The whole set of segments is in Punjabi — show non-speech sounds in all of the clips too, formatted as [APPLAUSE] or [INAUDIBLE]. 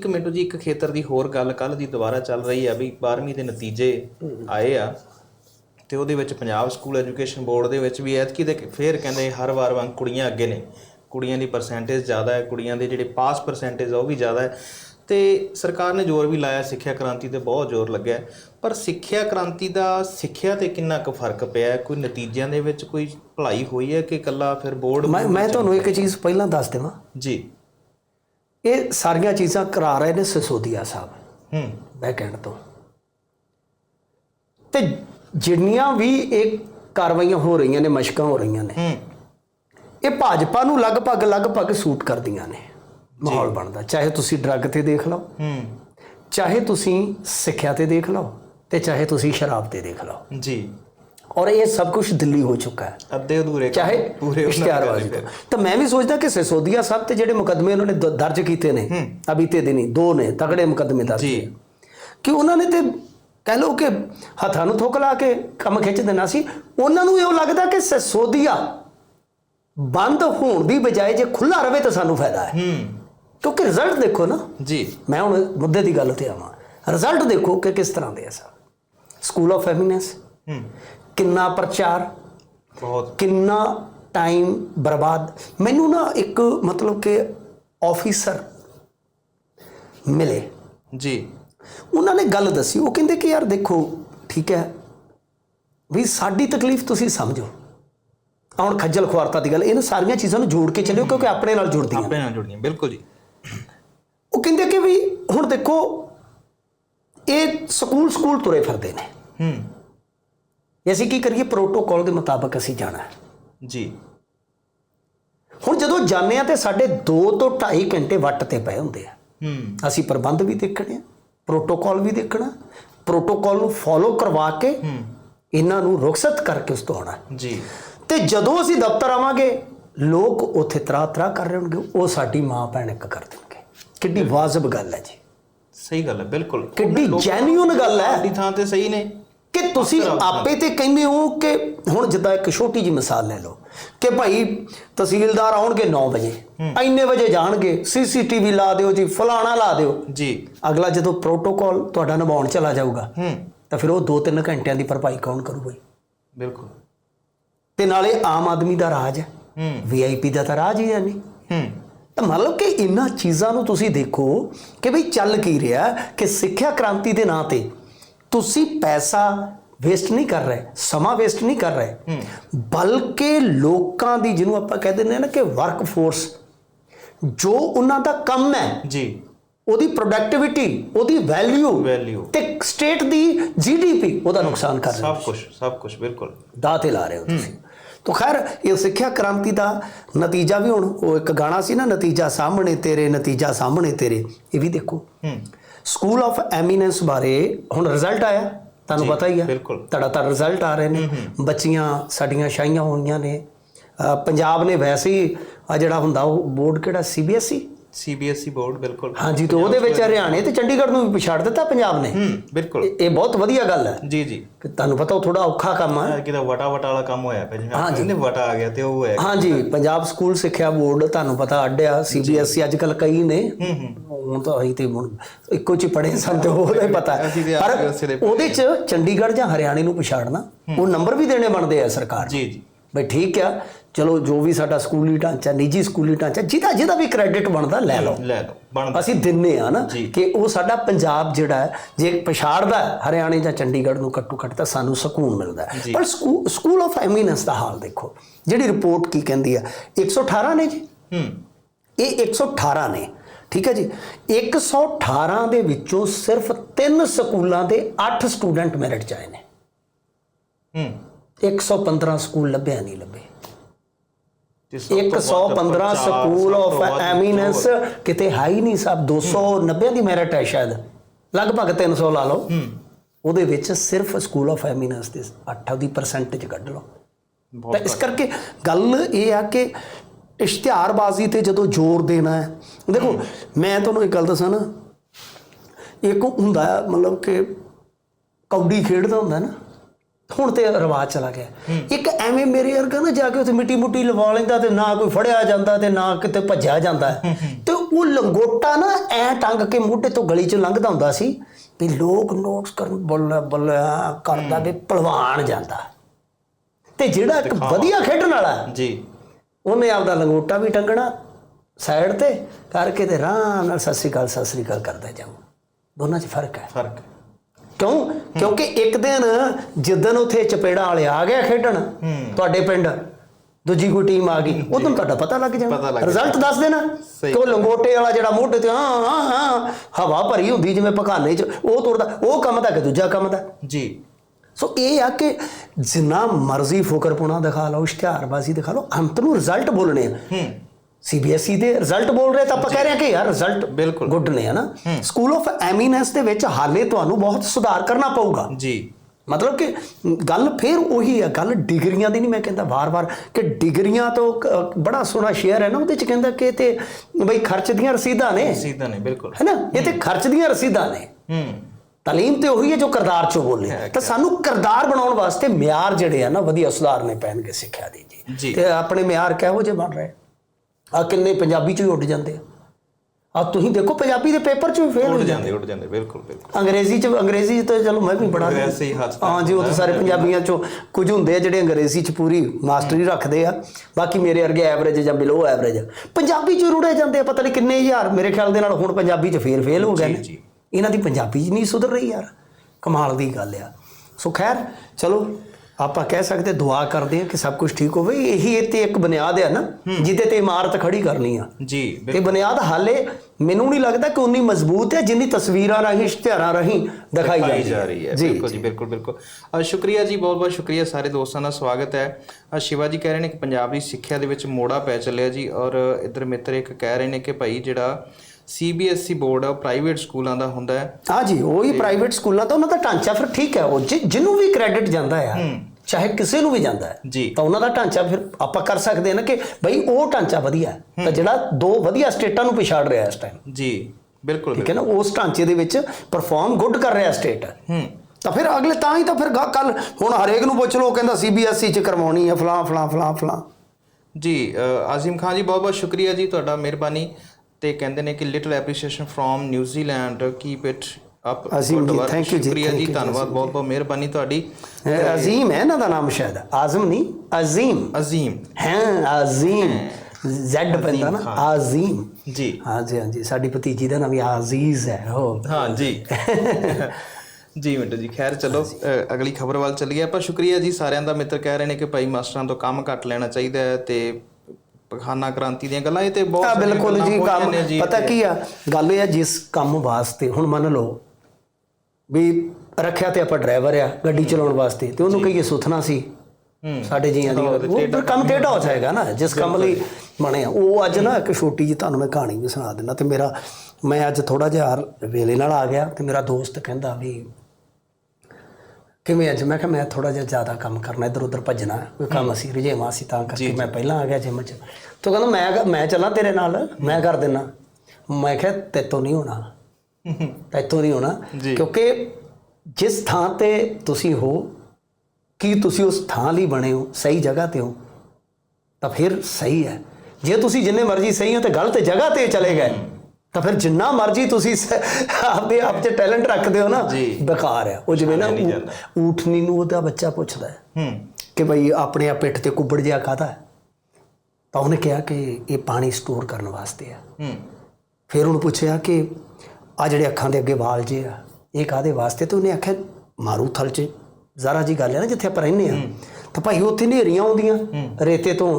ਇੱਕ ਮਿੰਟੂ ਜੀ ਇੱਕ ਖੇਤਰ ਦੀ ਹੋਰ ਗੱਲ ਕੱਲ ਦੀ ਦੁਬਾਰਾ ਚੱਲ ਰਹੀ ਆ ਵੀ 12ਵੀਂ ਦੇ ਨਤੀਜੇ ਆਏ ਆ ਤੇ ਉਹਦੇ ਵਿੱਚ ਪੰਜਾਬ ਸਕੂਲ ਐਜੂਕੇਸ਼ਨ ਬੋਰਡ ਦੇ ਵਿੱਚ ਵੀ ਐਤਕੀ ਦੇ ਫੇਰ ਕਹਿੰਦੇ ਹਰ ਵਾਰ ਵਾਂਗ ਕੁੜੀਆਂ ਅੱਗੇ ਨੇ ਕੁੜੀਆਂ ਦੀ ਪਰਸੈਂਟੇਜ ਜ਼ਿਆਦਾ ਹੈ ਕੁੜੀਆਂ ਦੇ ਜਿਹੜੇ ਪਾਸ ਪਰਸੈਂਟੇਜ ਆ ਉਹ ਵੀ ਜ਼ਿਆਦਾ ਹੈ ਤੇ ਸਰਕਾਰ ਨੇ ਜ਼ੋਰ ਵੀ ਲਾਇਆ ਸਿੱਖਿਆ ਕ੍ਰਾਂਤੀ ਤੇ ਬਹੁਤ ਜ਼ੋਰ ਲੱਗਿਆ। ਪਰ ਸਿੱਖਿਆ ਕ੍ਰਾਂਤੀ ਦਾ ਸਿੱਖਿਆ ਤੇ ਕਿੰਨਾ ਕੁ ਫ਼ਰਕ ਪਿਆ? ਕੋਈ ਨਤੀਜਿਆਂ ਦੇ ਵਿੱਚ ਕੋਈ ਭਲਾਈ ਹੋਈ ਹੈ ਕਿ ਇਕੱਲਾ ਫਿਰ ਬੋਰਡ ਮੈਂ ਮੈਂ ਤੁਹਾਨੂੰ ਇੱਕ ਚੀਜ਼ ਪਹਿਲਾਂ ਦੱਸ ਦੇਵਾਂ ਜੀ ਇਹ ਸਾਰੀਆਂ ਚੀਜ਼ਾਂ ਕਰਾ ਰਹੇ ਨੇ ਸਿਸੋਦੀਆ ਸਾਹਿਬ। ਹੂੰ। ਬੈਕਐਂਡ ਤੋਂ। ਤੇ ਜਿੰਨੀਆਂ ਵੀ ਇਹ ਕਾਰਵਾਈਆਂ ਹੋ ਰਹੀਆਂ ਨੇ ਮਸ਼ਕਾਂ ਹੋ ਰਹੀਆਂ ਨੇ ਹੂੰ। ਇਹ ਭਾਜਪਾ ਨੂੰ ਲਗਭਗ ਲਗਭਗ ਸੂਟ ਕਰਦੀਆਂ ਨੇ ਮਾਹੌਲ ਬਣਦਾ। ਚਾਹੇ ਤੁਸੀਂ ਡਰੱਗ ਤੇ ਦੇਖ ਲਓ ਹੂੰ। ਚਾਹੇ ਤੁਸੀਂ ਸਿੱਖਿਆ ਤੇ ਦੇਖ ਲਓ ਤੇ ਚਾਹੇ ਤੁਸੀਂ ਸ਼ਰਾਬ ਤੇ ਦੇਖ ਲਓ। ਜੀ। ਔਰ ਇਹ ਸਭ ਕੁਝ ਦਿੱਲੀ ਹੋ ਚੁੱਕਾ ਹੈ ਅੱਧੇ ਅਧੂਰੇ ਚਾਹੇ ਪੂਰੇ ਇਸ਼ਤਿਹਾਰਬਾਜ਼ੀ ਤੋਂ ਮੈਂ ਵੀ ਸੋਚਦਾ ਕਿ ਸਿਸੋਦੀਆ ਸਾਹਿਬ ਤੇ ਜਿਹੜੇ ਮੁਕੱਦਮੇ ਉਹਨਾਂ ਨੇ ਦਰਜ ਕੀਤੇ ਨੇ ਅਭੀ ਤੇ ਦਿਨੀ ਦੋ ਨੇ ਤਗੜੇ ਮੁਕੱਦਮੇ ਦਰਜ ਜੀ। ਕਿ ਉਹਨਾਂ ਨੇ ਤੇ ਕਹਿ ਲਓ ਕਿ ਹੱਥਾਂ ਨੂੰ ਥੁੱਕ ਲਾ ਕੇ ਕੰਮ ਖਿੱਚ ਦੇਣਾ ਸੀ ਉਹਨਾਂ ਨੂੰ ਇਹੋ ਲੱਗਦਾ ਕਿ ਸਿਸੋਦੀਆ ਬੰਦ ਹੋਣ ਦੀ ਬਜਾਏ ਜੇ ਖੁੱਲਾ ਰਵੇ ਤਾਂ ਸਾਨੂੰ ਫਾਇਦਾ ਹੈ ਹੂੰ ਕਿਉਂਕਿ ਰਿਜ਼ਲਟ ਦੇਖੋ ਨਾ ਜੀ ਮੈਂ ਹੁਣ ਮੁੱਦੇ ਦੀ ਗੱਲ ਤੇ ਆਵਾਂ ਰਿਜ਼ਲਟ ਦੇਖੋ ਕਿ ਕਿਸ ਤਰ੍ਹਾਂ ਦੇ ਆ ਸਰ ਸਕੂਲ ਆਫ ਫੈਮਿਨੈਂਸ ਹੂੰ ਕਿੰਨਾ ਪ੍ਰਚਾਰ ਬਹੁਤ। ਕਿੰਨਾ ਟਾਈਮ ਬਰਬਾਦ। ਮੈਨੂੰ ਨਾ ਇੱਕ ਮਤਲਬ ਕਿ ਆਫੀਸਰ ਮਿਲੇ। ਜੀ। ਉਹਨਾਂ ਨੇ ਗੱਲ ਦੱਸੀ। ਉਹ ਕਹਿੰਦੇ ਕਿ ਯਾਰ ਦੇਖੋ ਠੀਕ ਹੈ ਵੀ ਸਾਡੀ ਤਕਲੀਫ ਤੁਸੀਂ ਸਮਝੋ। ਆਹ ਹੁਣ ਖੱਜਲ ਖੁਆਰਤਾ ਦੀ ਗੱਲ। ਇਹਨਾਂ ਸਾਰੀਆਂ ਚੀਜ਼ਾਂ ਨੂੰ ਜੋੜ ਕੇ ਚੱਲਿਓ ਕਿਉਂਕਿ ਆਪਣੇ ਨਾਲ ਜੁੜਦੀਆਂ। ਆਪੇ ਨਾਲ ਜੁੜੀਆਂ ਬਿਲਕੁਲ ਜੀ। ਉਹ ਕਹਿੰਦੇ ਕਿ ਵੀ ਹੁਣ ਦੇਖੋ ਇਹ ਸਕੂਲ ਸਕੂਲ ਤੁਰੇ ਫਿਰਦੇ ਨੇ। ਹੂੰ। ਵੀ ਅਸੀਂ ਕੀ ਕਰੀਏ? ਪ੍ਰੋਟੋਕਾਲ ਦੇ ਮੁਤਾਬਕ ਅਸੀਂ ਜਾਣਾ ਹੈ। ਜੀ। ਹੁਣ ਜਦੋਂ ਜਾਂਦੇ ਆ ਤੇ ਸਾਡੇ 2 ਤੋਂ 2.5 ਘੰਟੇ ਵੱਟ ਤੇ ਪਏ ਹੁੰਦੇ ਆ। ਹੂੰ। ਅਸੀਂ ਪ੍ਰਬੰਧ ਵੀ ਦੇਖਣੇ ਆ ਪ੍ਰੋਟੋਕਾਲ ਵੀ ਦੇਖਣਾ ਪ੍ਰੋਟੋਕਾਲ ਨੂੰ ਫੋਲੋ ਕਰਵਾ ਕੇ ਇਹਨਾਂ ਨੂੰ ਰੁਖਸਤ ਕਰਕੇ ਉਸ ਤੋਂ ਆਉਣਾ। ਜੀ। ਤੇ ਜਦੋਂ ਅਸੀਂ ਦਫ਼ਤਰ ਆਵਾਂਗੇ ਲੋਕ ਉੱਥੇ ਤਰਾ ਤਰਾ ਕਰ ਰਹੇ ਹੋਣਗੇ ਉਹ ਸਾਡੀ ਮਾਂ ਭੈਣ ਇੱਕ ਕਰ ਦੇਣਗੇ। ਕਿੱਡੀ ਵਾਜਬ ਗੱਲ ਹੈ ਜੀ। ਸਹੀ ਗੱਲ ਹੈ ਬਿਲਕੁਲ। ਕਿੱਡੀ ਜੈਨੂਇਨ ਗੱਲ ਹੈ। ਆਪਣੀ ਥਾਂ ਤੇ ਸਹੀ ਨੇ। ਕਿ ਤੁਸੀਂ ਆਪੇ ਤੇ ਕਹਿੰਦੇ ਹੋ ਕਿ ਹੁਣ ਜਿੱਦਾਂ ਇੱਕ ਛੋਟੀ ਜੀ ਮਿਸਾਲ ਲੈ ਲਓ ਕਿ ਭਾਈ ਤਹਿਸੀਲਦਾਰ ਆਉਣਗੇ 9 ਵਜੇ ਇੰਨੇ ਵਜੇ ਜਾਣਗੇ ਸੀਸੀਟੀਵੀ ਲਾ ਦਿਓ ਜੀ ਫਲਾਣਾ ਲਾ ਦਿਓ। ਜੀ। ਅਗਲਾ ਜਦੋਂ ਪ੍ਰੋਟੋਕਾਲ ਤੁਹਾਡਾ ਨਿਭਾਉਣ ਚਲਾ ਜਾਊਗਾ ਤਾਂ ਫਿਰ ਉਹ 2-3 ਘੰਟਿਆਂ ਦੀ ਭਰਪਾਈ ਕੌਣ ਕਰੂ ਬਈ? ਬਿਲਕੁਲ। ਤੇ ਨਾਲੇ ਆਮ ਆਦਮੀ ਦਾ ਰਾਜ ਹੈ। ਵੀਆਈਪੀ ਦਾ ਤਾਂ ਰਾਜ ਹੀ ਹੈ ਨਹੀਂ। ਹੂੰ। ਤਾਂ ਮਤਲਬ ਕਿ ਇਹਨਾਂ ਚੀਜ਼ਾਂ ਨੂੰ ਤੁਸੀਂ ਦੇਖੋ ਕਿ ਬਈ ਚੱਲ ਕੀ ਰਿਹਾ ਕਿ ਸਿੱਖਿਆ ਕ੍ਰਾਂਤੀ ਦੇ ਨਾਂ ਤੇ ਤੁਸੀਂ ਪੈਸਾ ਵੇਸਟ ਨਹੀਂ ਕਰ ਰਹੇ ਸਮਾਂ ਵੇਸਟ ਨਹੀਂ ਕਰ ਰਹੇ। ਬਲਕਿ ਲੋਕਾਂ ਦੀ ਜਿਹਨੂੰ ਆਪਾਂ ਕਹਿ ਦਿੰਦੇ ਹਾਂ ਨਾ ਕਿ ਵਰਕ ਫੋਰਸ ਜੋ ਉਹਨਾਂ ਦਾ ਕੰਮ ਹੈ ਜੀ। ਉਹਦੀ ਪ੍ਰੋਡਕਟਿਵਿਟੀ ਉਹਦੀ ਵੈਲਿਊ ਵੈਲਿਊ ਤੇ ਸਟੇਟ ਦੀ ਜੀਡੀਪੀ ਉਹਦਾ ਨੁਕਸਾਨ ਕਰ ਰਹੇ ਸਭ ਕੁਝ ਸਭ ਕੁਝ ਬਿਲਕੁਲ। ਦਾਅ ਤੇ ਲਾ ਰਹੇ ਹੋ। ਤੁਸੀਂ। ਤਾਂ ਖੈਰ ਇਹ ਸਿੱਖਿਆ ਕ੍ਰਾਂਤੀ ਦਾ ਨਤੀਜਾ ਵੀ ਹੁਣ ਉਹ ਇੱਕ ਗਾਣਾ ਸੀ ਨਾ ਨਤੀਜਾ ਸਾਹਮਣੇ ਤੇਰੇ ਨਤੀਜਾ ਸਾਹਮਣੇ ਤੇਰੇ ਇਹ ਵੀ ਦੇਖੋ। ਹੂੰ। ਸਕੂਲ ਆਫ ਐਮੀਨੈਂਸ ਬਾਰੇ ਹੁਣ ਰਿਜ਼ਲਟ ਆਇਆ ਤੁਹਾਨੂੰ ਪਤਾ ਹੀ ਆ। ਤੜਾ ਤੜ ਰਿਜ਼ਲਟ ਆ ਰਹੇ ਨੇ। ਬੱਚੀਆਂ ਸਾਡੀਆਂ ਸ਼ਾਈਆਂ ਹੋਈਆਂ ਨੇ। ਪੰਜਾਬ ਨੇ ਵੈਸੇ ਹੀ ਆ ਜਿਹੜਾ ਹੁੰਦਾ ਉਹ ਬੋਰਡ ਕਿਹੜਾ? ਸੀਬੀਐਸਈ ਸੀਬੀਐਸਈ ਬੋਰਡ ਬਿਲਕੁਲ। ਹਾਂਜੀ ਤੇ ਉਹਦੇ ਵਿੱਚ ਹਰਿਆਣੇ ਤੇ ਚੰਡੀਗੜ੍ਹ ਨੂੰ ਵੀ ਪਛਾੜ ਦਿੱਤਾ ਪੰਜਾਬ ਨੇ। ਹੂੰ ਬਿਲਕੁਲ। ਇਹ ਬਹੁਤ ਵਧੀਆ ਗੱਲ ਹੈ। ਜੀ ਜੀ। ਕਿ ਤੁਹਾਨੂੰ ਪਤਾ ਉਹ ਥੋੜਾ ਔਖਾ ਕੰਮ ਹੈ ਇਹ ਕਿਦਾ ਵਟਾ ਵਟਾ ਵਾਲਾ ਕੰਮ ਹੋਇਆ ਪਿਆ ਜਿਵੇਂ। ਕਹਿੰਦੇ ਵਟਾ ਆ ਗਿਆ ਤੇ ਉਹ ਹੈ ਹਾਂਜੀ ਪੰਜਾਬ ਸਕੂਲ ਸਿੱਖਿਆ ਬੋਰਡ ਤੁਹਾਨੂੰ ਪਤਾ ਅੱਡਿਆ ਸੀਬੀਐਸਈ ਅੱਜ ਕੱਲ ਕਈ ਨੇ। ਹੂੰ ਹੂੰ। ਹੁਣ ਤਾਂ ਅਸੀਂ ਤੇ ਹੁਣ ਇੱਕੋ ਚ ਪੜੇ ਸਨ ਤੇ ਉਹਦਾ ਹੀ ਪਤਾ ਪਰ ਉਹਦੇ ਚ ਚੰਡੀਗੜ੍ਹ ਜਾਂ ਹਰਿਆਣੇ ਨੂੰ ਪਛਾੜਨਾ ਉਹ ਨੰਬਰ ਵੀ ਦੇਣੇ ਬਣਦੇ ਆ ਸਰਕਾਰ। ਜੀ ਜੀ। ਬਈ ਠੀਕ ਆ ਚਲੋ ਜੋ ਵੀ ਸਾਡਾ ਸਕੂਲੀ ਢਾਂਚਾ ਨਿੱਜੀ ਸਕੂਲੀ ਢਾਂਚਾ ਜਿਹਦਾ ਜਿਹਦਾ ਵੀ ਕ੍ਰੈਡਿਟ ਬਣਦਾ ਲੈ ਲਓ। ਲੈ ਲਓ ਅਸੀਂ ਦਿੰਨੇ ਆ ਨਾ। ਕਿ ਉਹ ਸਾਡਾ ਪੰਜਾਬ ਜਿਹੜਾ ਜੇ ਪਛਾੜਦਾ ਹਰਿਆਣੇ ਜਾਂ ਚੰਡੀਗੜ੍ਹ ਨੂੰ ਘੱਟੋ ਘੱਟ ਤਾਂ ਸਾਨੂੰ ਸਕੂਨ ਮਿਲਦਾ। ਪਰ ਸਕੂ- ਸਕੂਲ ਆਫ ਐਮੀਨੈਂਸ ਦਾ ਹਾਲ ਦੇਖੋ ਜਿਹੜੀ ਰਿਪੋਰਟ ਕੀ ਕਹਿੰਦੀ ਆ 118 ਨੇ ਜੀ। ਹੂੰ। ਇਹ 118 ਨੇ। ਠੀਕ ਹੈ ਜੀ? 118 ਦੇ ਵਿੱਚੋਂ ਸਿਰਫ 3 ਸਕੂਲਾਂ ਦੇ 8 ਸਟੂਡੈਂਟ ਮੈਰਿਟ ਚ ਆਏ ਨੇ। ਹੂੰ। 115 ਸਕੂਲ ਲੱਭਿਆ ਨਹੀਂ ਲੱਭੇ। ਤੇ ਸਭ ਤੋਂ ਵੱਧ 115 ਪ੍ਰਚਾਰ, ਸਕੂਲ ਆਫ ਐਮੀਨੈਂਸ ਕਿਤੇ ਹੈ ਹੀ ਨਹੀਂ ਸਭ 290 ਦੀ ਮੈਰਿਟ ਹੈ ਸ਼ਾਇਦ। ਲਗਭਗ 300 ਲਾ ਲਓ। ਹੂੰ। ਉਹਦੇ ਵਿੱਚ ਸਿਰਫ ਸਕੂਲ ਆਫ ਐਮੀਨੈਂਸ ਦੇ 8 ਦੀ ਪਰਸੈਂਟੇਜ ਕੱਢ ਲਓ। ਤਾਂ ਇਸ ਕਰਕੇ ਗੱਲ ਇਹ ਆ ਕਿ ਇਸ਼ਤਿਹਾਰਬਾਜ਼ੀ ਤੇ ਜਦੋਂ ਜ਼ੋਰ ਦੇਣਾ ਹੈ ਦੇਖੋ ਮੈਂ ਤੁਹਾਨੂੰ ਇੱਕ ਗੱਲ ਦੱਸਾਂ ਨਾ ਇੱਕ ਹੁੰਦਾ ਮਤਲਬ ਕਿ ਕੌਡੀ ਖੇਡਦਾ ਹੁੰਦਾ ਨਾ ਹੁਣ ਤੇ ਰਿਵਾਜ ਚਲਾ ਗਿਆ। ਇੱਕ ਐਵੇਂ ਮੇਰੇ ਵਰਗਾ ਨਾ ਜਾ ਕੇ ਉੱਥੇ ਮਿੱਟੀ ਮੁੱਟੀ ਲਵਾ ਲੈਂਦਾ ਤੇ ਨਾ ਕੋਈ ਫੜਿਆ ਜਾਂਦਾ ਤੇ ਨਾ ਕਿਤੇ ਭੱਜਿਆ ਜਾਂਦਾ। ਤੇ ਉਹ ਲੰਗੋਟਾ ਨਾ ਐ ਟੰਗ ਕੇ ਮੋਢੇ ਤੋਂ ਗਲੀ ਚ ਲੰਘਦਾ ਹੁੰਦਾ ਸੀ ਵੀ ਲੋਕ ਨੋਟਸ ਕਰਨ ਬੱਲੇ ਬੱਲੇ ਕਰਦਾ ਵੀ ਪਹਿਲਵਾਨ ਜਾਂਦਾ। ਤੇ ਜਿਹੜਾ ਇੱਕ ਵਧੀਆ ਖੇਡਣ ਵਾਲਾ ਜੀ। ਉਹਨੇ ਆਪਦਾ ਲੰਗੋਟਾ ਵੀ ਟੰਗਣਾ ਸਾਈਡ ਤੇ ਕਰਕੇ ਤੇ ਆਰਾਮ ਨਾਲ ਸਤਿ ਸ੍ਰੀ ਅਕਾਲ ਸਤਿ ਸ੍ਰੀ ਅਕਾਲ ਕਰਦਾ ਜਾਊ। ਦੋਨਾਂ 'ਚ ਫ਼ਰਕ ਹੈ। ਫ਼ਰਕ ਕਿਉਂ? ਕਿਉਂਕਿ ਇੱਕ ਦਿਨ ਜਿੱਦਨ ਉੱਥੇ ਚਪੇੜਾ ਵਾਲੇ ਆ ਗਿਆ ਖੇਡਣ ਤੁਹਾਡੇ ਪਿੰਡ ਦੂਜੀ ਕੋਈ ਟੀਮ ਆ ਗਈ ਉਦੋਂ ਤੁਹਾਡਾ ਪਤਾ ਲੱਗ ਜਾਣਾ। ਰਿਜ਼ਲਟ ਦੱਸ ਦੇਣਾ। ਕਿ ਉਹ ਲੰਗੋਟੇ ਵਾਲਾ ਜਿਹੜਾ ਮੋਢੇ ਤੇ ਹਾਂ ਹਾਂ ਹਵਾ ਭਰੀ ਹੁੰਦੀ ਜਿਵੇਂ ਪਖਾਨੇ 'ਚ ਉਹ ਤੁਰਦਾ ਉਹ ਕੰਮ ਦਾ ਕਿ ਦੂਜਾ ਕੰਮ ਦਾ। ਜੀ। ਸੋ ਇਹ ਆ ਕਿ ਜਿੰਨਾ ਮਰਜ਼ੀ ਫੁਕਰਪੁਣਾ ਦਿਖਾ ਲਓ ਇਸ਼ਤਿਹਾਰਬਾਜ਼ੀ ਦਿਖਾ ਲਓ ਅੰਤ ਨੂੰ ਰਿਜ਼ਲਟ ਬੋਲਣੇ ਆ। ਹੂੰ। ਸੀਬੀਐਸਈ ਦੇ ਰਿਜ਼ਲਟ ਬੋਲ ਰਹੇ ਤਾਂ ਆਪਾਂ ਕਹਿ ਰਹੇ ਹਾਂ ਕਿ ਯਾਰ ਰਿਜ਼ਲਟ ਬਿਲਕੁਲ। ਗੁੱਡ ਨੇ ਹਨਾ ਸਕੂਲ ਆਫ ਐਮੀਨੈਂਸ ਦੇ ਵਿੱਚ ਹਾਲੇ ਤੁਹਾਨੂੰ ਬਹੁਤ ਸੁਧਾਰ ਕਰਨਾ ਪਊਗਾ। ਜੀ। ਮਤਲਬ ਕਿ ਗੱਲ ਫੇਰ ਉਹੀ ਹੈ ਗੱਲ ਡਿਗਰੀਆਂ ਦੀ ਨਹੀਂ ਮੈਂ ਕਹਿੰਦਾ ਵਾਰ-ਵਾਰ ਕਿ ਡਿਗਰੀਆਂ ਤੋਂ ਬੜਾ ਸੋਹਣਾ ਸ਼ੇਅਰ ਹੈ ਨਾ ਉਹਦੇ ਚ ਕਹਿੰਦਾ ਕਿ ਤੇ ਬਈ ਖਰਚ ਦੀਆਂ ਰਸੀਦਾਂ ਨੇ। ਸਿੱਧਾ ਨੇ ਬਿਲਕੁਲ। ਹੈਨਾ ਇਹ ਤੇ ਖਰਚ ਦੀਆਂ ਰਸੀਦਾਂ ਨੇ। ਹੂੰ। ਤਾਲੀਮ ਤੇ ਉਹੀ ਹੈ ਜੋ ਕਰਦਾਰ ਚੋਂ ਬੋਲੇ ਤਾਂ ਸਾਨੂੰ ਕਰਦਾਰ ਬਣਾਉਣ ਵਾਸਤੇ ਮਿਆਰ ਜਿਹੜੇ ਆ ਨਾ ਵਧੀਆ ਸੁਧਾਰਨੇ ਪੈਣਗੇ ਸਿੱਖਿਆ ਦੇ ਜੀ। ਜੀ। ਤੇ ਆਪਣੇ ਮਿਆਰ ਕਿਹੋ ਜਿਹੇ ਬਣ ਰਹੇ? ਆ ਕਿੰਨੇ ਪੰਜਾਬੀ ਚੋਂ ਹੀ ਉੱਡ ਜਾਂਦੇ ਆ। ਆ ਤੁਸੀਂ ਦੇਖੋ ਪੰਜਾਬੀ ਦੇ ਪੇਪਰ ਚੋਂ ਫੇਲ ਹੋ ਜਾਂਦੇ ਉੱਡ ਜਾਂਦੇ ਬਿਲਕੁਲ ਬਿਲਕੁਲ। ਅੰਗਰੇਜ਼ੀ ਚ ਅੰਗਰੇਜ਼ੀ ਤਾਂ ਚਲੋ ਮੈਂ ਵੀ ਪੜਾ ਵੈਸੇ ਹੀ ਹੱਥ ਹਾਂ ਜੀ ਉਹ ਤਾਂ ਸਾਰੇ ਪੰਜਾਬੀਆਂ ਚੋਂ ਕੁਝ ਹੁੰਦੇ ਆ ਜਿਹੜੇ ਅੰਗਰੇਜ਼ੀ ਚ ਪੂਰੀ ਮਾਸਟਰੀ ਰੱਖਦੇ ਆ। ਬਾਕੀ ਮੇਰੇ ਵਰਗੇ ਐਵਰੇਜ ਜਾਂ ਬਿਲੋ ਐਵਰੇਜ ਪੰਜਾਬੀ ਚ ਰੁੜੇ ਜਾਂਦੇ ਆ ਪਤਾ ਨਹੀਂ ਕਿੰਨੇ ਹਜ਼ਾਰ ਮੇਰੇ ਖਿਆਲ ਦੇ ਨਾਲ ਹੁਣ ਪੰਜਾਬੀ ਚ ਫੇਰ ਫੇਲ ਹੋ ਗਏ ਜੀ, ਨੇ। ਜੀ। ਇਹਨਾਂ ਦੀ ਪੰਜਾਬੀ ਨਹੀਂ ਸੁਧਰ ਰਹੀ ਯਾਰ ਕਮਾਲ ਦੀ ਗੱਲ ਆ। ਸੋ ਖੈਰ ਚਲੋ ਆਪਾਂ ਕਹਿ ਸਕਦੇ ਦੁਆ ਕਰਦੇ ਆ ਕਿ ਸਭ ਕੁਝ ਠੀਕ ਹੋਵੇ ਇਹੀ ਇੱਥੇ ਇੱਕ ਬੁਨਿਆਦ ਹੈ ਨਾ ਜਿਹਦੇ ਤੇ ਇਮਾਰਤ ਖੜੀ ਕਰਨੀ ਆ। ਜੀ। ਤੇ ਬੁਨਿਆਦ ਹਾਲੇ ਮੈਨੂੰ ਨਹੀਂ ਲੱਗਦਾ ਕਿ ਉਨੀ ਮਜ਼ਬੂਤ ਹੈ ਜਿੰਨੀ ਤਸਵੀਰਾਂ ਰਾਹੀਂ ਇਸ਼ਤਿਹਾਰਾਂ ਰਾਹੀਂ ਦਿਖਾਈ ਜਾ ਰਹੀ ਹੈ। ਜੀ ਬਿਲਕੁਲ ਜੀ ਬਿਲਕੁਲ ਬਿਲਕੁਲ। ਸ਼ੁਕਰੀਆ ਜੀ ਬਹੁਤ ਬਹੁਤ ਸ਼ੁਕਰੀਆ ਸਾਰੇ ਦੋਸਤਾਂ ਦਾ ਸਵਾਗਤ ਹੈ। ਸ਼ਿਵਾ ਜੀ ਕਹਿ ਰਹੇ ਨੇ ਕਿ ਪੰਜਾਬ ਦੀ ਸਿੱਖਿਆ ਦੇ ਵਿੱਚ ਮੋੜਾ ਪੈ ਚੱਲਿਆ ਜੀ ਔਰ ਇਧਰ ਮਿੱਤਰ ਇੱਕ ਕਹਿ ਰਹੇ ਨੇ ਕਿ ਭਾਈ ਜਿਹੜਾ ਸੀਬੀਐਸਈ ਬੋਰਡ ਆ ਉਹ ਪ੍ਰਾਈਵੇਟ ਸਕੂਲਾਂ ਦਾ ਹੁੰਦਾ ਹੈ। ਹਾਂ ਜੀ ਉਹ ਹੀ ਪ੍ਰਾਈਵੇਟ ਸਕੂਲਾਂ ਤਾਂ ਉਹਨਾਂ ਦਾ ਢਾਂਚਾ ਫਿਰ ਠੀਕ ਹੈ ਉਹ ਜਿਹਨੂੰ ਵੀ ਕ੍ਰੈਡਿਟ ਜਾਂਦਾ ਹੈ। ਚਾਹੇ ਕਿਸੇ ਨੂੰ ਵੀ ਜਾਂਦਾ ਹੈ। ਤਾਂ ਉਹਨਾਂ ਦਾ ਢਾਂਚਾ ਫਿਰ ਆਪਾਂ ਕਰ ਸਕਦੇ ਹਾਂ ਨਾ ਕਿ ਬਈ ਉਹ ਢਾਂਚਾ ਵਧੀਆ ਤਾਂ ਜਿਹੜਾ ਦੋ ਵਧੀਆ ਸਟੇਟਾਂ ਨੂੰ ਪਿਛਾੜ ਰਿਹਾ ਇਸ ਟਾਈਮ ਜੀ ਬਿਲਕੁਲ ਠੀਕ ਹੈ ਨਾ ਉਸ ਢਾਂਚੇ ਦੇ ਵਿੱਚ ਪਰਫਾਰਮ ਗੁੱਡ ਕਰ ਰਿਹਾ ਸਟੇਟ ਹੂੰ। ਤਾਂ ਫਿਰ ਅਗਲੇ ਤਾਂ ਹੀ ਤਾਂ ਫਿਰ ਕੱਲ ਹੁਣ ਹਰੇਕ ਨੂੰ ਪੁੱਛ ਉਹ ਕਹਿੰਦਾ ਸੀਬੀਐਸਈ ਚ ਕਰਵਾਉਣੀ ਹੈ ਫਲਾਂ ਫਲਾਂ ਫਲਾਂ ਫਲਾਂ। ਜੀ ਆਜ਼ਿਮ ਖਾਨ ਜੀ ਬਹੁਤ ਬਹੁਤ ਸ਼ੁਕਰੀਆ ਜੀ ਤੁਹਾਡਾ ਮਿਹਰਬਾਨੀ। ਤੇ ਕਹਿੰਦੇ ਨੇ ਕਿ little appreciation from New Zealand keep it up Azim ji, thank you ਜੀ, ਸ਼ੁਕਰੀਆ ਜੀ ਜੀ, ਧੰਨਵਾਦ ਬਹੁਤ ਬਹੁਤ ਮਿਹਰਬਾਨੀ ਤੁਹਾਡੀ। ਅਜ਼ੀਮ ਹੈ ਇਹਨਾਂ ਦਾ ਨਾਮ ਸ਼ਾਇਦ? ਆਜ਼ਮ ਨਹੀਂ ਅਜ਼ੀਮ ਅਜ਼ੀਮ ਹੈ ਅਜ਼ੀਮ ਜ਼ੈਡ ਪੈਂਦਾ ਨਾ ਅਜ਼ੀਮ ਜੀ। ਹਾਂਜੀ ਹਾਂਜੀ ਸਾਡੀ ਭਤੀਜੀ ਦਾ ਨਾਮ ਵੀ ਆਜ਼ੀਜ਼ ਹੈ ਉਹ ਹਾਂ ਜੀ। ਜੀ ਮਿੰਟੂ ਜੀ ਖੈਰ ਚਲੋ ਅਗਲੀ ਖਬਰ ਵੱਲ ਚੱਲੀਏ। ਆਪਾਂ ਸ਼ੁਕਰੀਆ ਜੀ ਸਾਰਿਆਂ ਦਾ। ਮਿੱਤਰ ਕਹਿ ਰਹੇ ਨੇ ਕਿ ਭਾਈ ਮਾਸਟਰਾਂ ਤੋਂ ਕੰਮ ਘੱਟ ਲੈਣਾ ਚਾਹੀਦਾ ਹੈ ਤੇ ਪਖਾਨਾ ਕ੍ਰਾਂਤੀ ਦੀਆਂ ਗੱਲਾਂ ਇਹ ਤੇ ਬਹੁਤ ਆ ਸਾਰੀਆਂ ਬਿਲਕੁਲ ਜੀ ਕੰਮ ਪਤਾ ਕੀ ਆ? ਗੱਲ ਇਹ ਆ ਜਿਸ ਕੰਮ ਵਾਸਤੇ ਹੁਣ ਮੰਨ ਲਓ ਵੀ ਰੱਖਿਆ ਤੇ ਆਪਾਂ ਡਰਾਈਵਰ ਆ ਗੱਡੀ ਚਲਾਉਣ ਵਾਸਤੇ ਤੇ ਉਹਨੂੰ ਕਹੀਏ ਸੁਥਨਾ ਸੀ ਸਾਡੇ ਜੀਆਂ ਦੀ ਉਹ ਕੰਮ ਟੇਢਾ ਹੋ ਜਾਏਗਾ ਨਾ ਜਿਸ ਕੰਮ ਲਈ ਬਣਿਆ। ਉਹ ਅੱਜ ਨਾ ਇੱਕ ਛੋਟੀ ਜੀ ਤੁਹਾਨੂੰ ਮੈਂ ਕਹਾਣੀ ਵੀ ਸੁਣਾ ਦਿੰਦਾ ਤੇ ਮੇਰਾ ਮੈਂ ਅੱਜ ਥੋੜਾ ਜਿਹਾ ਵੇਲੇ ਨਾਲ ਆ ਗਿਆ ਤੇ ਮੇਰਾ ਦੋਸਤ ਕਹਿੰਦਾ ਵੀ ਕਿਵੇਂ ਅੱਜ? ਮੈਂ ਕਿਹਾ ਮੈਂ ਥੋੜਾ ਜਿਹਾ ਜ਼ਿਆਦਾ ਕੰਮ ਕਰਨਾ ਇੱਧਰ ਉੱਧਰ ਭੱਜਣਾ ਕੋਈ ਕੰਮ ਸੀ ਰਜੇਵਾ ਸੀ ਤਾਂ ਕਰਕੇ ਮੈਂ ਪਹਿਲਾਂ ਆ ਗਿਆ ਜਿਮ 'ਚ। ਤੋ ਕਹਿੰਦਾ ਮੈਂ ਮੈਂ ਚੱਲਾਂ ਤੇਰੇ ਨਾਲ? ਮੈਂ ਕਰ ਦੇਣਾ ਮੈਂ ਕਿਹਾ ਤੇਤੋਂ ਨਹੀਂ ਹੋਣਾ। ਤੇਤੋਂ ਨਹੀਂ ਹੋਣਾ। ਕਿਉਂਕਿ ਜਿਸ ਥਾਂ ਤੇ ਤੁਸੀਂ ਹੋ ਕੀ ਤੁਸੀਂ ਉਸ ਥਾਂ ਲਈ ਬਣੇ ਹੋ ਸਹੀ ਜਗ੍ਹਾ ਤੇ ਹੋ ਤਾਂ ਫਿਰ ਸਹੀ ਹੈ। ਜੇ ਤੁਸੀਂ ਜਿੰਨੇ ਮਰਜ਼ੀ ਸਹੀ ਹੋ ਤੇ ਗਲਤ ਜਗ੍ਹਾ ਤੇ ਚਲੇ ਗਏ ਤਾਂ ਫਿਰ ਜਿੰਨਾ ਮਰਜ਼ੀ ਤੁਸੀਂ ਆਪਦੇ ਆਪ 'ਚ ਟੈਲੈਂਟ ਰੱਖਦੇ ਹੋ ਨਾ ਬੇਕਾਰ ਹੈ ਉਹ ਜਿਵੇਂ ਨਾ ਊਠਨੀ ਨੂੰ ਉਹਦਾ ਬੱਚਾ ਪੁੱਛਦਾ ਹੈ ਕਿ ਭਈ ਆਪਣੇ ਆ ਪਿੱਠ ਤੇ ਕੁੱਬੜ ਜਿਹਾ ਕਾਹਦਾ ਹੈ? ਤਾਂ ਉਹਨੇ ਕਿਹਾ ਕਿ ਇਹ ਪਾਣੀ ਸਟੋਰ ਕਰਨ ਵਾਸਤੇ ਆ। ਹੂੰ। ਫਿਰ ਉਹਨੂੰ ਪੁੱਛਿਆ ਕਿ ਆ ਜਿਹੜੇ ਅੱਖਾਂ ਦੇ ਅੱਗੇ ਵਾਲ ਜੇ ਆ ਇਹ ਕਾਦੇ ਵਾਸਤੇ? ਤੇ ਉਹਨੇ ਆਖਿਆ ਮਾਰੂ ਥਲ ਚ। ਜ਼ਰਾ ਜੀ ਗੱਲ ਹੈ ਨਾ ਜਿੱਥੇ ਆਪਾਂ ਰਹਿੰਦੇ ਆ ਤਾਂ ਭਾਈ ਉੱਥੇ ਨੇਰੀਆਂ ਆਉਂਦੀਆਂ। ਰੇਤੇ ਤੋਂ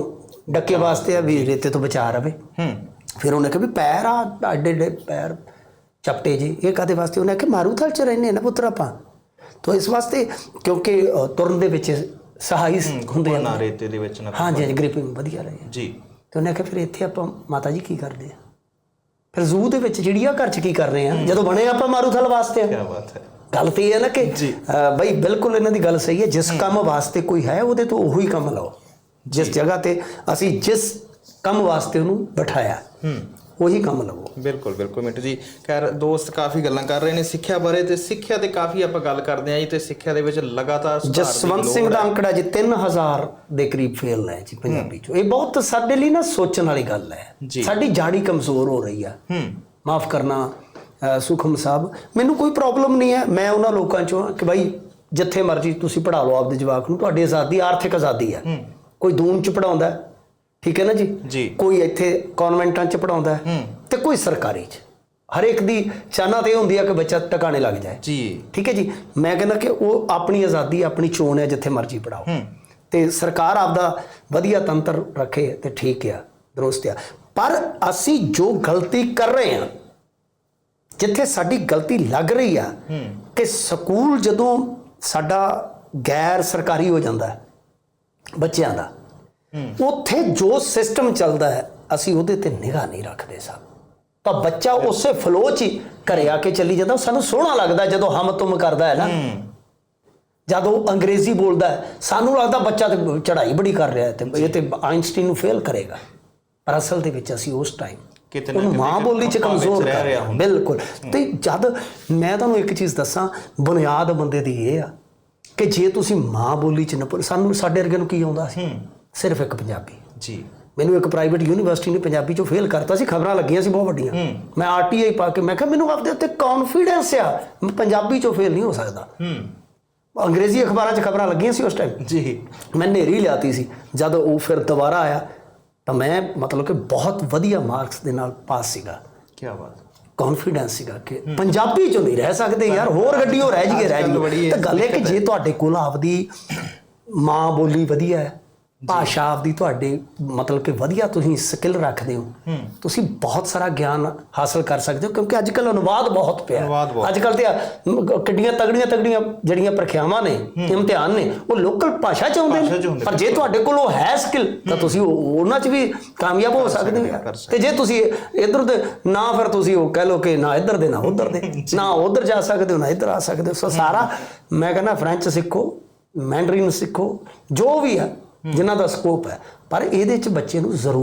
ਡੱਕੇ ਵਾਸਤੇ ਆ ਵੀ ਰੇਤੇ ਤੋਂ ਬਚਾ ਰਵੇ। ਹੂੰ। ਫਿਰ ਉਹਨੇ ਕਿਹਾ ਵੀ ਪੈਰ ਆ ਅੱਡੇ ਅੱਡੇ ਪੈਰ ਚਪਟੇ ਜੀ। ਇਹ ਕਾਦੇ ਵਾਸਤੇ? ਉਹਨੇ ਆਖਿਆ ਮਾਰੂ ਥਲ ਚ ਰਹਿੰਦੇ ਆ ਨਾ ਪੁੱਤਰ ਆਪਾਂ। ਤਾਂ ਇਸ ਵਾਸਤੇ ਕਿਉਂਕਿ ਤੁਰਨ ਦੇ ਵਿੱਚ ਸਹਾਈ ਹੁੰਦੇ ਆ। ਨਾ ਰੇਤੇ ਦੇ ਵਿੱਚ ਨਾ ਹਾਂਜੀ ਹਾਂਜੀ ਗ੍ਰਿਪਿੰਗ ਵਧੀਆ ਰਹੇ ਜੀ। ਤੇ ਉਹਨੇ ਆਖਿਆ ਫਿਰ ਇੱਥੇ ਆਪਾਂ ਮਾਤਾ ਜੀ ਕੀ ਕਰਦੇ ਆ? ਫਿਰ ਜ਼ੂ ਦੇ ਵਿੱਚ ਚਿੜੀਆ ਘਰ ਚ ਕੀ ਕਰ ਰਹੇ ਆ? ਜਦੋਂ ਬਣੇ ਆਪਾਂ ਮਾਰੂਥਲ ਵਾਸਤੇ। ਕੀ ਬਾਤ ਹੈ। ਗੱਲ ਤੇ ਇਹ ਹੈ ਨਾ ਕਿ ਬਈ ਬਿਲਕੁਲ ਇਹਨਾਂ ਦੀ ਗੱਲ ਸਹੀ ਹੈ। ਜਿਸ ਕੰਮ ਵਾਸਤੇ ਕੋਈ ਹੈ ਉਹਦੇ ਤੋਂ ਉਹੀ ਕੰਮ ਲਓ। ਜਿਸ ਜਗ੍ਹਾ ਤੇ ਅਸੀਂ ਜਿਸ ਕੰਮ ਵਾਸਤੇ ਉਹਨੂੰ ਬਿਠਾਇਆ। ਉਹੀ ਕੰਮ ਲਵੋ। ਬਿਲਕੁਲ ਬਿਲਕੁਲ ਮਿੰਟੂ ਜੀ। ਖੈਰ ਦੋਸਤ ਕਾਫੀ ਗੱਲਾਂ ਕਰ ਰਹੇ ਨੇ ਸਿੱਖਿਆ ਬਾਰੇ ਤੇ ਸਿੱਖਿਆ ਤੇ ਕਾਫੀ ਆਪਾਂ ਗੱਲ ਕਰਦੇ ਆਂ ਜੀ ਤੇ ਸਿੱਖਿਆ ਦੇ ਵਿੱਚ ਲਗਾਤਾਰ ਜਸਵੰਤ ਸਿੰਘ ਦਾ ਅੰਕੜਾ ਜੀ 3000 ਦੇ ਕਰੀਬ ਫੇਲ ਹੈ ਜੀ ਪੰਜਾਬੀ ਚੋਂ। ਇਹ ਬਹੁਤ ਸਾਡੇ ਲਈ ਨਾ ਸੋਚਣ ਵਾਲੀ ਗੱਲ ਹੈ। ਸਾਡੀ ਜਾੜੀ ਕਮਜ਼ੋਰ ਹੋ ਰਹੀ ਆ। ਹੂੰ। ਮਾਫ ਕਰਨਾ ਸੁਖਮ ਸਾਹਿਬ। ਮੈਨੂੰ ਕੋਈ ਪ੍ਰੋਬਲਮ ਨਹੀਂ ਹੈ। ਮੈਂ ਉਹਨਾਂ ਲੋਕਾਂ ਚੋਂ ਹਾਂ ਕਿ ਭਾਈ ਜਿੱਥੇ ਮਰਜ਼ੀ ਤੁਸੀਂ ਪੜਾ ਲਓ ਆਪਦੇ ਜਵਾਕ ਨੂੰ। ਤੁਹਾਡੀ ਆਜ਼ਾਦੀ ਆਰਥਿਕ ਆਜ਼ਾਦੀ ਹੈ। ਕੋਈ ਦੂਨ ਚ ਪੜਾਉਂਦਾ ਹੈ, ਠੀਕ ਹੈ ਨਾ ਜੀ? ਜੀ। ਕੋਈ ਇੱਥੇ ਕਨਵੈਂਟਾਂ ਚ ਪੜਾਉਂਦਾ ਤੇ ਕੋਈ ਸਰਕਾਰੀ ਚ। ਹਰੇਕ ਦੀ ਚਾਹਨਾ ਤੇ ਇਹ ਹੁੰਦੀ ਹੈ ਕਿ ਬੱਚਾ ਟਿਕਾਣੇ ਲੱਗ ਜਾਏ। ਜੀ। ਠੀਕ ਹੈ ਜੀ? ਮੈਂ ਕਹਿੰਦਾ ਕਿ ਉਹ ਆਪਣੀ ਆਜ਼ਾਦੀ ਆਪਣੀ ਚੋਣ ਹੈ ਜਿੱਥੇ ਮਰਜ਼ੀ ਪੜਾਓ ਤੇ ਸਰਕਾਰ ਆਪਦਾ ਵਧੀਆ ਤੰਤਰ ਰੱਖੇ ਤੇ ਠੀਕ ਆ ਦਰੁਸਤ ਆ। ਪਰ ਅਸੀਂ ਜੋ ਗਲਤੀ ਕਰ ਰਹੇ ਹਾਂ ਜਿੱਥੇ ਸਾਡੀ ਗਲਤੀ ਲੱਗ ਰਹੀ ਆ ਕਿ ਸਕੂਲ ਜਦੋਂ ਸਾਡਾ ਗੈਰ ਸਰਕਾਰੀ ਹੋ ਜਾਂਦਾ ਬੱਚਿਆਂ ਦਾ ਉੱਥੇ ਜੋ ਸਿਸਟਮ ਚੱਲਦਾ ਹੈ ਅਸੀਂ ਉਹਦੇ ਤੇ ਨਿਗਾਹ ਨਹੀਂ ਰੱਖਦੇ ਸਾਹਿਬ ਤਾਂ ਬੱਚਾ ਉਸੇ ਫਲੋ 'ਚ ਹੀ ਘਰੇ ਆ ਕੇ ਚੱਲੀ ਜਾਂਦਾ। ਸਾਨੂੰ ਸੋਹਣਾ ਲੱਗਦਾ ਜਦੋਂ ਹਮ ਤੁਮ ਕਰਦਾ ਹੈ ਨਾ। ਜਦੋਂ ਅੰਗਰੇਜ਼ੀ ਬੋਲਦਾ ਸਾਨੂੰ ਲੱਗਦਾ ਬੱਚਾ ਤੇ ਚੜ੍ਹਾਈ ਬੜੀ ਕਰ ਰਿਹਾ ਹੈ ਤੇ ਇਹ ਤੇ ਆਇਨਸਟਾਈਨ ਨੂੰ ਫੇਲ ਕਰੇਗਾ। ਪਰ ਅਸਲ ਦੇ ਵਿੱਚ ਅਸੀਂ ਉਸ ਟਾਈਮ ਕਿਤੇ ਨਾ ਮਾਂ ਬੋਲੀ ਚ ਕਮਜ਼ੋਰ ਰਹਿ ਰਿਹਾ ਰਿਹਾ। ਬਿਲਕੁਲ। ਤੇ ਜਦ ਮੈਂ ਤੁਹਾਨੂੰ ਇੱਕ ਚੀਜ਼ ਦੱਸਾਂ ਬੁਨਿਆਦ ਬੰਦੇ ਦੀ ਇਹ ਆ ਕਿ ਜੇ ਤੁਸੀਂ ਮਾਂ ਬੋਲੀ ਚ ਨਾ ਸਾਨੂੰ ਸਾਡੇ ਵਰਗੇ ਨੂੰ ਕੀ ਆਉਂਦਾ? ਸੀ ਸਿਰਫ ਇੱਕ ਪੰਜਾਬੀ। ਜੀ। ਮੈਨੂੰ ਇੱਕ ਪ੍ਰਾਈਵੇਟ ਯੂਨੀਵਰਸਿਟੀ ਨੇ ਪੰਜਾਬੀ ਚੋਂ ਫੇਲ ਕਰਤਾ ਸੀ ਖਬਰਾਂ ਲੱਗੀਆਂ ਸੀ ਬਹੁਤ ਵੱਡੀਆਂ। ਮੈਂ ਆਰਟੀਆਈ ਪਾ ਕੇ ਮੈਂ ਕਿਹਾ ਮੈਨੂੰ ਆਪਦੇ ਉੱਤੇ ਕੌਨਫੀਡੈਂਸ ਆ ਮੈਂ ਪੰਜਾਬੀ ਚੋਂ ਫੇਲ ਨਹੀਂ ਹੋ ਸਕਦਾ। ਹੂੰ। ਅੰਗਰੇਜ਼ੀ ਅਖਬਾਰਾਂ 'ਚ ਖਬਰਾਂ ਲੱਗੀਆਂ ਸੀ ਉਸ ਟਾਈਮ ਜੀ। ਮੈਂ ਨੇਰੀ ਲਿਆਤੀ ਸੀ। ਜਦ ਉਹ ਫਿਰ ਦੁਬਾਰਾ ਆਇਆ ਤਾਂ ਮੈਂ ਮਤਲਬ ਕਿ ਬਹੁਤ ਵਧੀਆ ਮਾਰਕਸ ਦੇ ਨਾਲ ਪਾਸ ਸੀਗਾ। ਕੀ ਬਾਤ। ਕੌਨਫੀਡੈਂਸ ਸੀਗਾ ਕਿ ਪੰਜਾਬੀ ਚੋਂ ਨਹੀਂ ਰਹਿ ਸਕਦੇ ਯਾਰ ਹੋਰ ਗੱਡੀ ਹੋ ਰਹਿ ਜੀਏ ਰਹਿ ਜੀਏ। ਤਾਂ ਗੱਲ ਇਹ ਕਿ ਜੇ ਤੁਹਾਡੇ ਕੋਲ ਆਪਦੀ ਮਾਂ ਬੋਲੀ ਵਧੀਆ ਹੈ ਭਾਸ਼ਾ ਆਪਦੀ ਤੁਹਾਡੇ ਮਤਲਬ ਕਿ ਵਧੀਆ ਤੁਸੀਂ ਸਕਿੱਲ ਰੱਖਦੇ ਹੋ। ਤੁਸੀਂ ਬਹੁਤ ਸਾਰਾ ਗਿਆਨ ਹਾਸਲ ਕਰ ਸਕਦੇ ਹੋ ਕਿਉਂਕਿ ਅੱਜ ਕੱਲ੍ਹ ਅਨੁਵਾਦ ਬਹੁਤ ਪਿਆ। ਅੱਜ ਕੱਲ੍ਹ ਤੇ ਕਿੱਡੀਆਂ ਤਗੜੀਆਂ ਤਗੜੀਆਂ ਜਿਹੜੀਆਂ ਪ੍ਰੀਖਿਆਵਾਂ ਨੇ ਇਮਤਿਹਾਨ ਨੇ ਉਹ ਲੋਕਲ ਭਾਸ਼ਾ ਚ ਆਉਂਦੇ ਨੇ। ਪਰ ਜੇ ਤੁਹਾਡੇ ਕੋਲ ਉਹ ਹੈ ਸਕਿੱਲ ਤਾਂ ਤੁਸੀਂ ਉਹ- ਉਹਨਾਂ 'ਚ ਵੀ ਕਾਮਯਾਬ ਹੋ ਸਕਦੇ ਹੋ ਤੇ ਜੇ ਤੁਸੀਂ ਇਧਰ ਦੇ ਨਾ ਫਿਰ ਤੁਸੀਂ ਉਹ ਕਹਿ ਲਓ ਕਿ ਨਾ ਇੱਧਰ ਦੇ ਨਾ [LAUGHS] ਉੱਧਰ ਦੇ। ਨਾ ਉੱਧਰ ਜਾ ਸਕਦੇ ਹੋ ਨਾ ਇੱਧਰ ਆ ਸਕਦੇ ਹੋ। ਸੋ ਸਾਰਾ ਮੈਂ ਕਹਿੰਦਾ ਫ੍ਰੈਂਚ ਸਿੱਖੋ ਮੈਂਡਰਿਨ ਸਿੱਖੋ ਜੋ ਵੀ ਹੈ। ਜਿਨ੍ਹਾਂ ਦਾ ਸਕੋਪ ਹੈ। ਪਰ ਇਹਦੇ ਚ ਬੱਚੇ ਨੂੰ ਜ਼ਰੂਰ